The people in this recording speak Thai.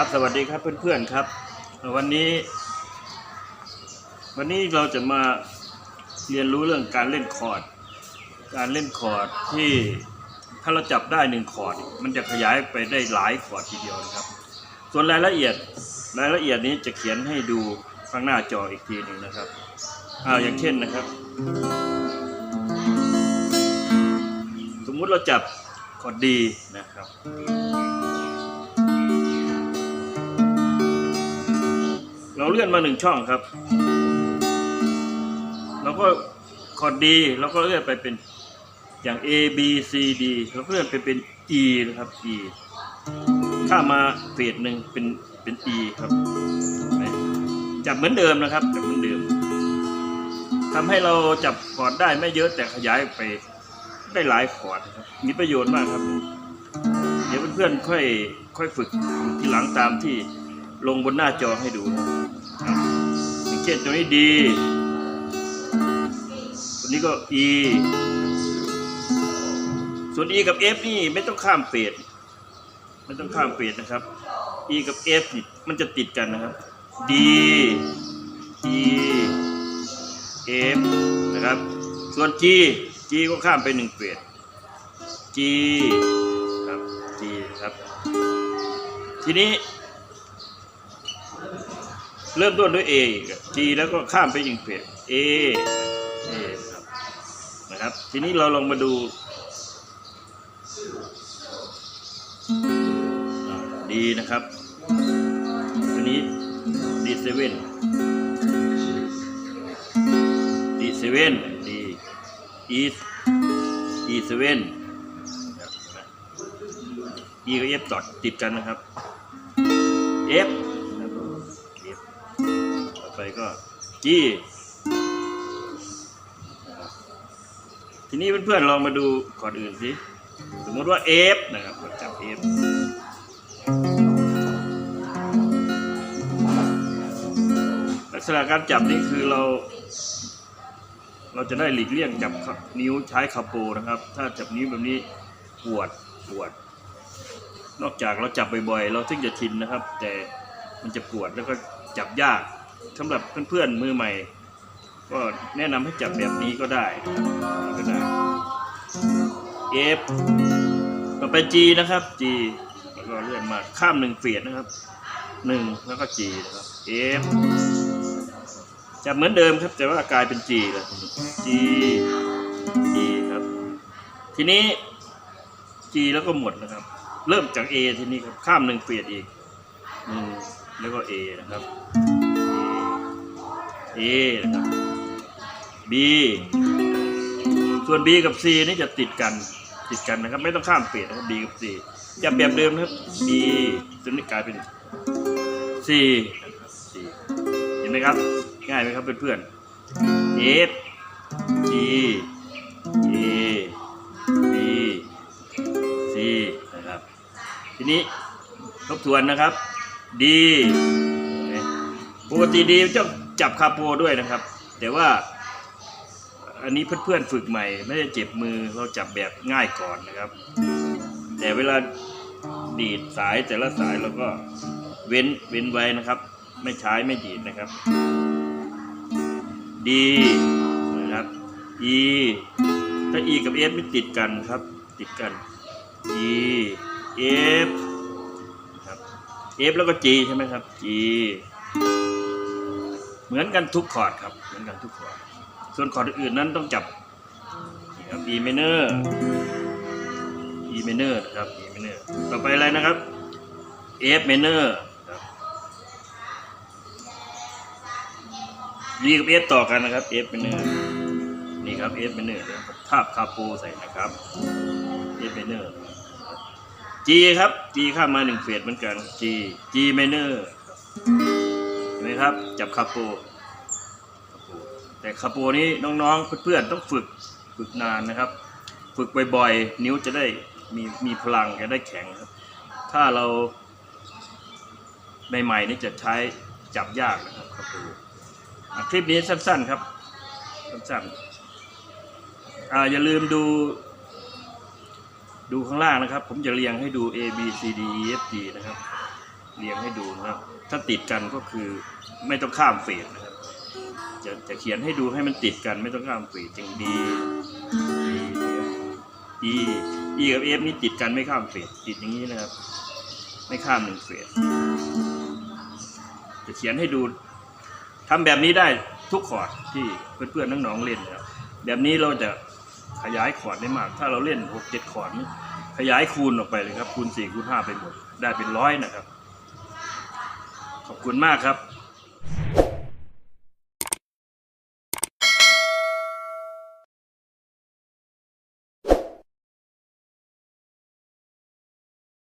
ครับสวัสดีครับเพื่อนๆครับ วันนี้ วันนี้เราจะมาเรียนรู้เรื่องการเล่นคอร์ด การเล่นคอร์ดที่ถ้าเราจับได้หนึ่งคอร์ดมันจะขยายไปได้หลายคอร์ดทีเดียวนะครับ ส่วนรายละเอียดรายละเอียดนี้จะเขียนให้ดูข้างหน้าจออีกทีหนึ่งนะครับอ่าอย่างเช่นนะครับ สมมุติเราจับคอร์ดดีนะครับ เราเลื่อนมาหนึ่งช่องครับ เราก็คอร์ดดีเราก็เลื่อนไปเป็นอย่าง A B C D เราก็เลื่อนไปเป็น E นะครับ E ข้ามาเฟสหนึ่งเป็นเป็น E ครับจับเหมือนเดิมนะครับจับเหมือนเดิมทำให้เราจับคอร์ดได้ไม่เยอะแต่ขยายไปได้หลายคอร์ดครับ มีประโยชน์มากครับ เดี๋ยวเพื่อนๆค่อยค่อยฝึกทีหลังตามที่ลงบนหน้าจอให้ดูนะ ครับอย่างเช่นตัวนี้ดีตัวนี้ก็ E ส่วน E กับ F นี่ไม่ต้องข้ามเฟสไม่ต้องข้ามเฟสนะครับ E กับ F นี่มันจะติดกันนะครับ D E F นะครับ ส่วน G G ก็ข้ามไปหนึ่งเฟส G ครับ G ครับ ทีนี้ เริ่มต้นด้วย A อีกอะ G แล้วก็ข้ามไปอีกเฟส A A ครับนะครับ ทีนี้เราลองมาดูดีนะครับตัวนี้ D7 D7 D E E7 นะครับ E กับ F ต่อติดกันนะครับ F ก็ G นะครับทีนี้เพื่อนๆลองมาดูคอร์ดอื่นสิสมมติว่า F นะครับกดจับ F ลักษณะการจับนี่คือเรา เราจะได้หลีกเลี่ยงจับนิ้วใช้คาโปนะครับ ถ้าจับนิ้วแบบนี้ปวดปวด นอกจากเราจับบ่อยๆ เราถึงจะชินนะครับ แต่มันจะปวดแล้วก็จับยาก สำหรับเพื่อนๆมือใหม่ ก็แนะนำให้จับแบบนี้ก็ได้ก็ได้ F ต่อไป G นะครับ G แล้วก็เลื่อนมาข้ามหนึ่งเฟียดนะครับหนึ่งแล้วก็ G นะครับ F จับเหมือนเดิมครับ แต่ว่ากลายเป็น G แล้ว G G ครับ ทีนี้ G แล้วก็หมดนะครับ เริ่มจาก A ทีนี้ครับข้ามหนึ่งเฟียดอีกหนึ่งแล้วก็ A นะครับ A นะครับ B ส่วน B กับ C นี่จะติดกันติดกันนะครับ ไม่ต้องข้ามเฟสนะครับ B กับ C จะแบบเดิมนะครับ B จนนี้กลายเป็น C C เห็นไหมครับ ง่ายไหมครับเพื่อนๆ F G A B C นะครับ ทีนี้ทบทวนนะครับ D ปกติดีจะ จับคาโปด้วยนะครับ แต่ว่าอันนี้เพื่อนๆฝึกใหม่ ไม่ได้เจ็บมือเราจับแบบง่ายก่อนนะครับ แต่เวลาดีดสายแต่ละสายเราก็เว้นเว้นไว้นะครับ ไม่ใช้ไม่ดีดนะครับ ดีนะครับ E ถ้า E กับ F ไม่ติดกันครับ ติดกัน E F ครับ F แล้วก็ G ใช่ไหมครับ G เหมือนกันทุกคอร์ดครับ เหมือนกันทุกคอร์ด ส่วนคอร์ดอื่นนั้นต้องจับนี่ครับ E minor E minor นะครับ E minor ต่อไปอะไรนะครับ F minor ครับ D กับ F ต่อกันนะครับ F minor นี่ครับ F minor นะครับทาบคาโปใส่นะครับ F minor G ครับ G ข้ามมาหนึ่งเฟสเหมือนกัน G G minor เห็นไหม ครับ จับคาโปแต่คาโปนี้น้องๆเพื่อนๆต้องฝึกฝึกนานนะครับ ฝึกบ่อยๆนิ้วจะได้มีมีพลังจะได้แข็งครับ ถ้าเราใหม่ๆนี่จะใช้จับยากนะครับคาโปคลิปนี้สั้น ๆครับ สั้นๆออย่าลืมดู ดูข้างล่างนะครับ ผมจะเรียงให้ดู A B C D E F G นะครับ เรียงให้ดูนะครับ ถ้าติดกันก็คือไม่ต้องข้ามเฟสนะครับจะจะเขียนให้ดูให้มันติดกันไม่ต้องข้ามเฟสจึงดีดีดีกับเอฟนี่ติดกันไม่ข้ามเฟสติดอย่างนี้นะครับ ไม่ข้ามหนึ่งเฟสจะเขียนให้ดูทำแบบนี้ได้ทุกคอร์ดที่เพื่อนๆน้องๆเล่นนะครับแบบนี้เราจะขยายคอร์ดได้มาก ถ้าเราเล่นหกเจ็ดคอร์ดขยายคูณออกไปเลยครับ คูณสี่คูณห้าไปหมด ได้เป็นร้อยนะครับ ขอบคุณมากครับ